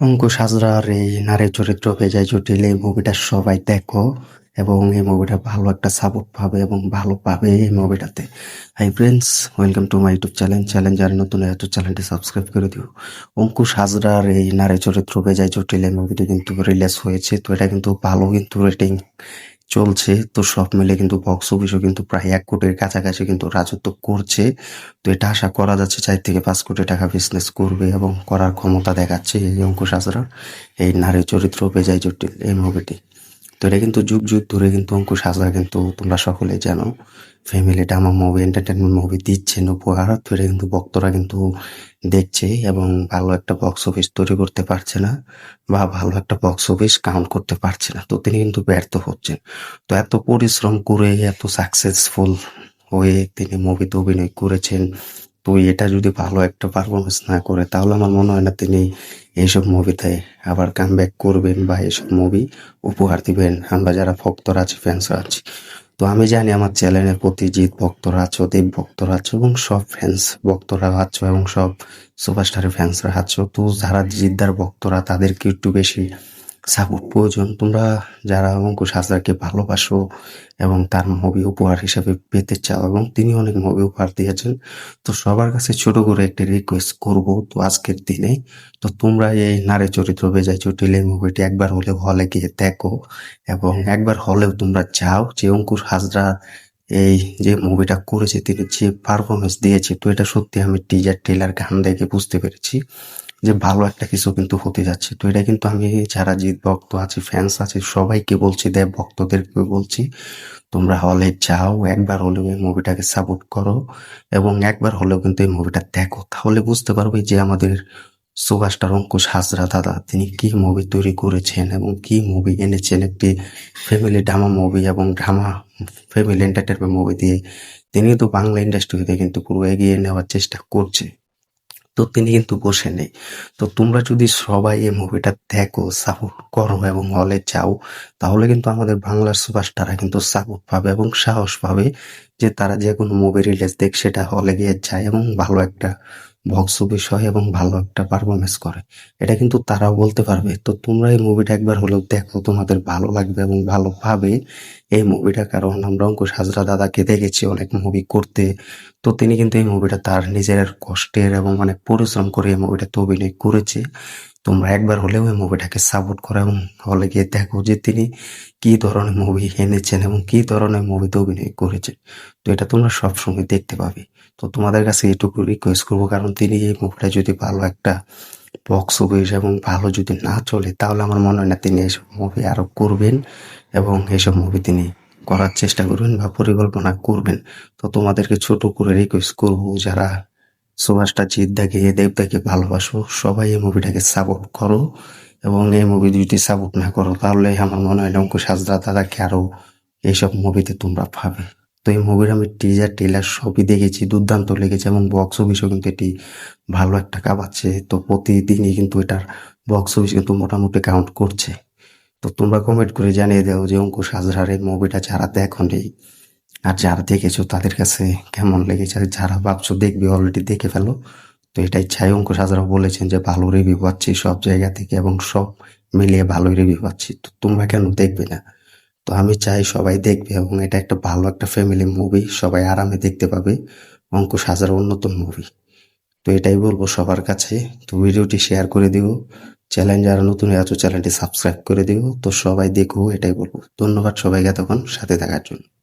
অঙ্কুশ হাজরার এই নারী চরিত্র বেজায় জটিল। এই মুভিটা সবাই দেখো এবং এই মুভিটা ভালো একটা সাপোর্ট পাবে এবং ভালো পাবে এই মুভিটাতে hi friends welcome to my YouTube channel channel যারা নতুন ইউটিউব চ্যানেলটি সাবস্ক্রাইব করে দিও। অঙ্কুশ হাজরার এই নারী চরিত্র বেজায় জটিল। এই মুভিটি কিন্তু রিলিজ হয়েছে, তো এটা কিন্তু ভালো কিন্তু রেটিং চলছে। তো সব মিলে কিন্তু বক্স অফিসও কিন্তু প্রায় এক কোটির কাছাকাছি কিন্তু রাজত্ব করছে। তো এটা আশা করা যাচ্ছে চার থেকে পাঁচ কোটি টাকা বিজনেস করবে এবং করার ক্ষমতা দেখাচ্ছে এই অঙ্কুশ হাজরার এই নারী চরিত্র বেজায় জটিল এই মুভিটি তো এটা কিন্তু যুগ যুগ ধরে কিন্তু অঙ্কুশ হাজরা কিন্তু তোমরা সকলে জানো family drama movie entertainment movie দিচ্ছেন উপহার তো এটা কিন্তু ভক্তরা কিন্তু দেখছে এবং ভালো একটা বক্স অফিস তৈরি করতে পারছে না বা ভালো একটা বক্স অফিস কাউন্ট করতে পারছে না। তো তিনি কিন্তু ব্যর্থ হচ্ছেন। তো এত পরিশ্রম করে, এত সাকসেসফুল হয়ে তিনি মুভিতে অভিনয় করেছেন। তো এটা যদি ভালো একটা পারফরমেন্স না করে, তাহলে আমার মনে হয় না তিনি এইসব মুভিতে আবার কাম ব্যাক করবেন বা এইসব মুভি উপহার দিবেন। আমরা যারা ভক্তরা আছি ফ্যান্সরা আছি। তো আমি জানি আমার চ্যানেলের প্রতি জিৎ ভক্তরা আছো, দেব ভক্তরা আছো, এবং সব ফ্যান্স ভক্তরা আছো, এবং সব সুপারস্টারের ফ্যান্সরা আছো। তো যারা জিদ্দার ভক্তরা, তাদেরকে একটু বেশি সাপোর্ট প্রয়োজন। তোমরা যারা অঙ্কুশ হাজরাকে ভালোবাসো এবং তার মুভি উপহার হিসাবে পেতে চাও এবং তিনি অনেক মুভি উপহার দিয়েছেন, তো সবার কাছে ছোট করে একটা রিকোয়েস্ট করব তো আজকের দিনে। তো তোমরা এই নারী চরিত্র বেজায় এই মুভিটি একবার হলেও হলে গিয়ে দেখো এবং একবার হলেও তোমরা চাও যে অঙ্কুশ হাজরা এই যে মুভিটা করেছে, তিনি যে পারফরমেন্স দিয়েছে, তো এটা সত্যি আমি টিজার ট্রেলার গান দেখে বুঝতে পেরেছি। যে ভালো একটা কিছু কিন্তু হতে যাচ্ছে। তো এটা কিন্তু আমি যারা জিৎ ভক্ত আছে ফ্যান্স আছে, সবাইকে বলছি, দেব ভক্তদেরকে বলছি, তোমরা হলে যাও, একবার হলেও এই মুভিটাকে সাপোর্ট করো এবং একবার হলেও কিন্তু এই মুভিটা দেখো। তাহলে বুঝতে পারবে যে আমাদের সুভাষটার অঙ্কুশ হাজরা দাদা, তিনি কি মুভি তৈরি করেছেন এবং কি মুভি এনেছেন একটি ফ্যামিলি ড্রামা মুভি এবং ড্রামা ফ্যামিলি এন্টারটেনমেন্ট মুভি দিয়ে, তিনি তো বাংলা ইন্ডাস্ট্রিতে কিন্তু পুরো এগিয়ে নেওয়ার চেষ্টা করছে। তো তিনি কিন্তু বসে নেই। তো তোমরা যদি সবাই এই মুভিটা দেখো, সাপোর্ট করো এবং হলে চাও, তাহলে কিন্তু আমাদের বাংলার সুপারস্টাররা কিন্তু সাপোর্ট পাবে এবং সাহস পাবে যে তারা যে কোনো মুভি রিলিজ দেখ, সেটা হলে গিয়ে যায় এবং ভালো একটা বক্স অফিস হয় এবং ভালো একটা পারফরমেন্স করে। এটা কিন্তু তারাও বলতে পারবে। তো তোমরা এই মুভিটা একবার হলেও দেখো, তোমাদের ভালো লাগবে এবং ভালোভাবে এই মুভিটা কারণ আমরা অঙ্কুশ হাজরা দাদাকে দেখেছি অনেক মুভি করতে। তো তিনি কিন্তু এই মুভিটা তার নিজের কষ্টের এবং অনেক পরিশ্রম করে এই মুভিটাতে অভিনয় করেছে। তোমরা একবার হলেও এই মুভিটাকে সাপোর্ট করো এবং হলে গিয়ে দেখো যে তিনি কি ধরনের মুভি এনেছেন এবং কি ধরনের মুভিতে অভিনয় করেছেন। তো এটা তোমরা সবসময় দেখতে পাবে। তো তোমাদের কাছে এটুকু রিকোয়েস্ট করব, কারণ তিনি এই মুভিটা যদি ভালো একটা বক্স অফিস এবং ভালো যদি না চলে, তাহলে আমার মনে হয় না তিনি এইসব মুভি আরও করবেন এবং এইসব মুভি তিনি করার চেষ্টা করবেন বা পরিকল্পনা করবেন। তো তোমাদেরকে ছোট করে রিকোয়েস্ট করব যারা সুভাষটা জিদ্দাকে, দেবদাকে ভালোবাসো, সবাই এই মুভিটাকে সাপোর্ট করো এবং এই মুভি যদি সাপোর্ট না করো, তাহলে আমার মনে হয় অঙ্কুশ হাজরা দাদাকে আরও এইসব মুভিতে তোমরা পাবে। তো এই মুভির আমি টিজার টেলার সবই দেখেছি, দুর্দান্ত লেগেছে এবং বক্স অফিসও কিন্তু এটি ভালো একটা কাবাচ্ছে তো প্রতিদিনই কিন্তু এটার বক্স অফিস কিন্তু মোটামুটি কাউন্ট করছে। তো তোমরা কমেন্ট করে জানিয়ে দাও যে অঙ্কুশ হাজরার এই মুভিটা যারা দেখো নেই আর যারা দেখেছ তাদের কাছে কেমন লেগেছে? যারা ভাবছ দেখবে অলরেডি দেখে ফেলো। তো এটাই অঙ্কুশ হাজরা বলেছেন যে, ভালো রিভিউ পাচ্ছি সব জায়গা থেকে এবং সব মিলিয়ে ভালোই রিভিউ পাচ্ছি। তো তোমরা কেন দেখবে না? তো আমি চাই সবাই দেখবে এবং এটা একটা ভালো একটা ফ্যামিলি মুভি সবাই আরামে দেখতে পাবে অঙ্কুশ হাজার উন্নত মুভি তো এটাই বলব সবার কাছে। তো ভিডিওটি শেয়ার করে দিও। চ্যানেল যারা নতুন আছো চ্যানেলটি সাবস্ক্রাইব করে দিও। তো সবাই দেখো, এটাই বলব। ধন্যবাদ সবাইকে তখন সাথে থাকার জন্য।